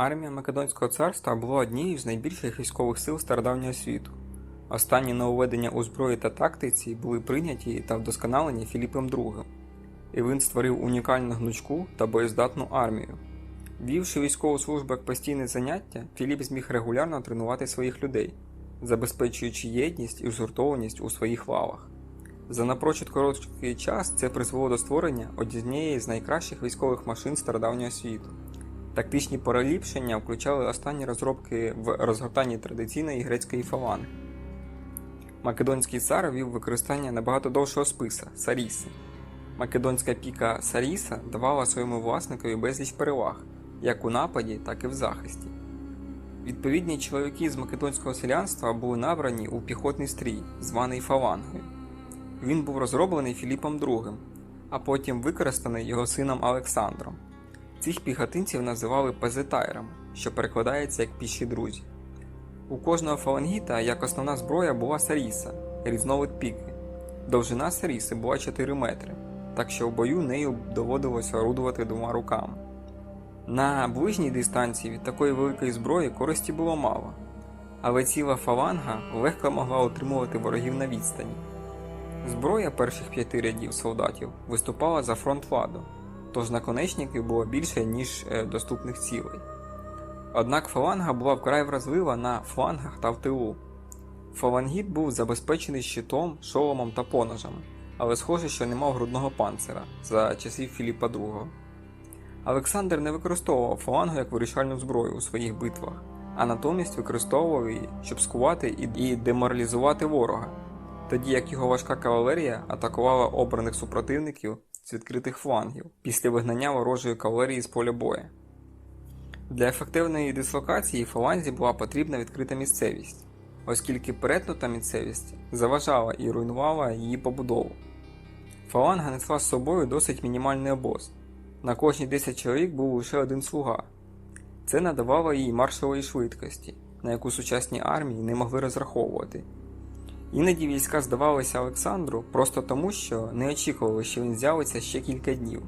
Армія Македонського царства була однією з найбільших військових сил стародавнього світу. Останні нововведення у зброї та тактиці були прийняті та вдосконалені Філіпом II, і він створив унікальну гнучку та боєздатну армію. Вівши військову службу як постійне заняття, Філіп зміг регулярно тренувати своїх людей, забезпечуючи єдність і згуртованість у своїх лавах. За напрочуд короткий час це призвело до створення однієї з найкращих військових машин стародавнього світу. Тактичні поліпшення включали останні розробки в розгортанні традиційної грецької фаланги. Македонський цар вів використання набагато довшого списа Саріси. Македонська піка Саріса давала своєму власникові безліч переваг як у нападі, так і в захисті. Відповідні чоловіки з македонського селянства були набрані у піхотний стрій, званий фалангою. Він був розроблений Філіпом II, а потім використаний його сином Олександром. Цих піхотинців називали пезетайрами, що перекладається як піші друзі. У кожного фалангіта як основна зброя була саріса, різновид піки. Довжина саріси була 4 метри, так що в бою нею доводилося орудувати двома руками. На ближній дистанції від такої великої зброї користі було мало, але ціла фаланга легко могла утримувати ворогів на відстані. Зброя перших п'яти рядів солдатів виступала за фронт ладу, тож наконечників було більше, ніж е, доступних цілей. Однак фаланга була вкрай вразлива на флангах та в тилу. Фалангіт був забезпечений щитом, шоломом та поножами, але схоже, що не мав грудного панцира за часів Філіпа II. Олександр не використовував фалангу як вирішальну зброю у своїх битвах, а натомість використовував її, щоб скувати і- і деморалізувати ворога, тоді як його важка кавалерія атакувала обраних супротивників з відкритих флангів після вигнання ворожої кавалерії з поля бою. Для ефективної дислокації фаланзі була потрібна відкрита місцевість, оскільки перетнута місцевість заважала і руйнувала її побудову. Фаланга несла з собою досить мінімальний обоз. На кожні 10 чоловік був лише один слуга. Це надавало їй маршової швидкості, на яку сучасні армії не могли розраховувати. Іноді війська здавалися Олександру просто тому, що не очікували, що він з'явиться ще кілька днів.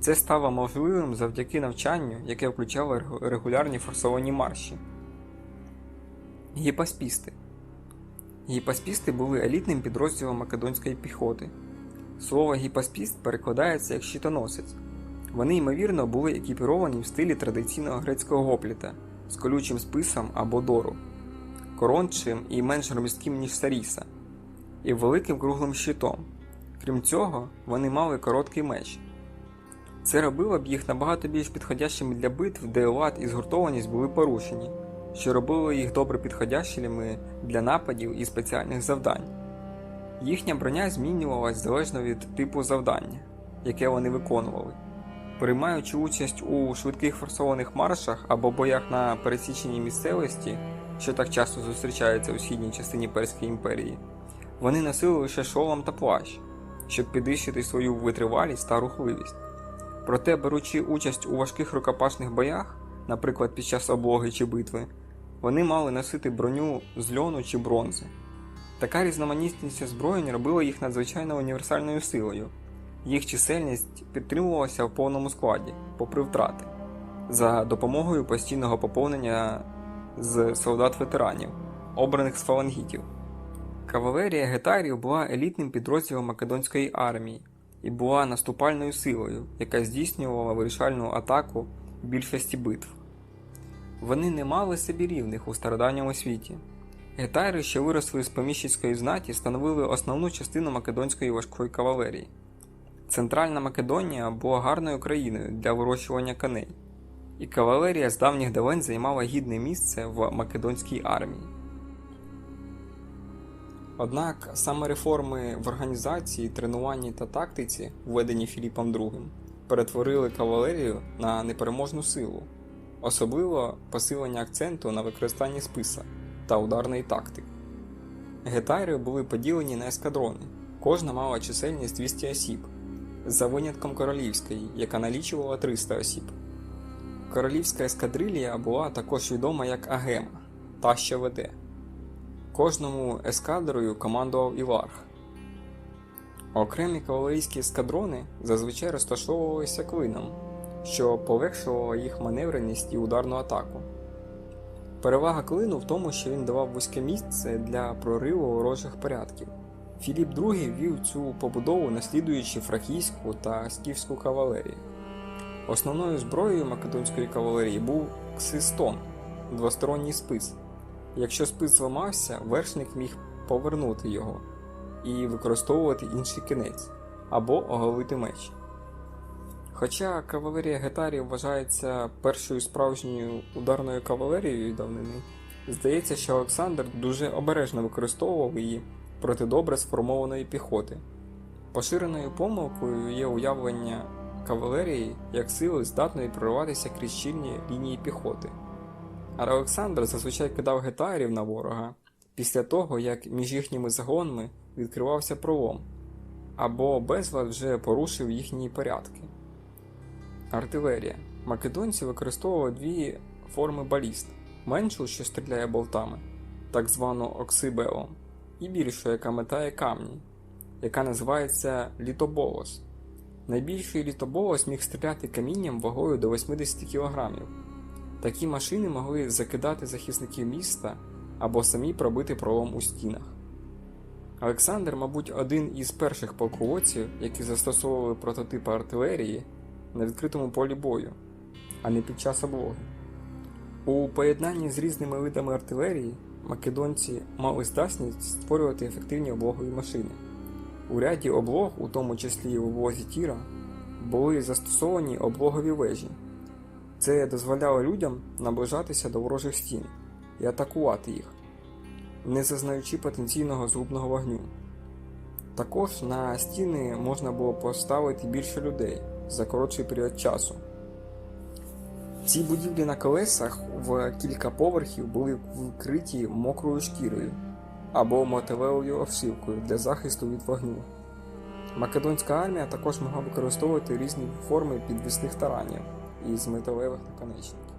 Це стало можливим завдяки навчанню, яке включало регулярні форсовані марші. Гіпаспісти. Гіпаспісти були елітним підрозділом македонської піхоти. Слово гіпаспіст перекладається як щитоносець. Вони, ймовірно, були екіпіровані в стилі традиційного грецького гопліта з колючим списом або дору, корончим і менш громістким, ніж саріса, і великим круглим щитом. Крім цього, вони мали короткий меч. Це робило б їх набагато більш підходящими для битв, де лад і згуртованість були порушені, що робило їх добре підходящими для нападів і спеціальних завдань. Їхня броня змінювалась залежно від типу завдання, яке вони виконували. Приймаючи участь у швидких форсованих маршах або боях на пересіченій місцевості, що так часто зустрічаються у східній частині Перської імперії, вони носили лише шолом та плащ, щоб підвищити свою витривалість та рухливість. Проте, беручи участь у важких рукопашних боях, наприклад, під час облоги чи битви, вони мали носити броню з льону чи бронзи. Така різноманітність озброєнь робила їх надзвичайно універсальною силою. Їх чисельність підтримувалася в повному складі, попри втрати, за допомогою постійного поповнення з солдат-ветеранів, обраних з фалангітів. Кавалерія гетарів була елітним підрозділом македонської армії і була наступальною силою, яка здійснювала вирішальну атаку в більшості битв. Вони не мали собі рівних у стародавньому світі. Гетайри, що виросли з поміщицької знаті, становили основну частину македонської важкої кавалерії. Центральна Македонія була гарною країною для вирощування коней, і кавалерія з давніх давен займала гідне місце в македонській армії. Однак саме реформи в організації, тренуванні та тактиці, введені Філіпом II, перетворили кавалерію на непереможну силу, особливо посилення акценту на використанні списа та ударної тактики. Гетайри були поділені на ескадрони, кожна мала чисельність 200 осіб, за винятком королівської, яка налічувала 300 осіб. Королівська ескадрилія була також відома як Агема, та що веде. Кожному ескадрою командував Іварх. Окремі кавалерійські ескадрони зазвичай розташовувалися клином, що полегшувало їх маневреність і ударну атаку. Перевага клину в тому, що він давав вузьке місце для прориву ворожих порядків. Філіп II вів цю побудову, наслідуючи фракійську та скіфську кавалерію. Основною зброєю македонської кавалерії був ксистон двосторонній спис. Якщо спис зламався, вершник міг повернути його і використовувати інший кінець або оголити меч. Хоча кавалерія гетарів вважається першою справжньою ударною кавалерією давнини, здається, що Олександр дуже обережно використовував її проти добре сформованої піхоти. Поширеною помилкою є уявлення кавалерії як сили здатної прориватися крізь щільні лінії піхоти. А Олександр зазвичай кидав гетарів на ворога після того, як між їхніми загонами відкривався пролом, або безлад вже порушив їхні порядки. Артилерія. Македонці використовували дві форми баліст: меншу, що стріляє болтами, так звану оксибелом, і більшу, яка метає камні, яка називається літоболос. Найбільший літоболос міг стріляти камінням вагою до 80 кг. Такі машини могли закидати захисників міста або самі пробити пролом у стінах. Олександр, мабуть, один із перших полководців, які застосовували прототипи артилерії на відкритому полі бою, а не під час облоги. У поєднанні з різними видами артилерії македонці мали здатність створювати ефективні облогові машини. У ряді облог, у тому числі і в облозі Тіра, були застосовані облогові вежі. Це дозволяло людям наближатися до ворожих стін і атакувати їх, не зазнаючи потенційного згубного вогню. Також на стіни можна було поставити більше людей за коротший період часу. Ці будівлі на колесах в кілька поверхів були вкриті мокрою шкірою або мотивелою овсівкою для захисту від вогню. Македонська армія також могла використовувати різні форми підвісних таранів із металевих наконечників.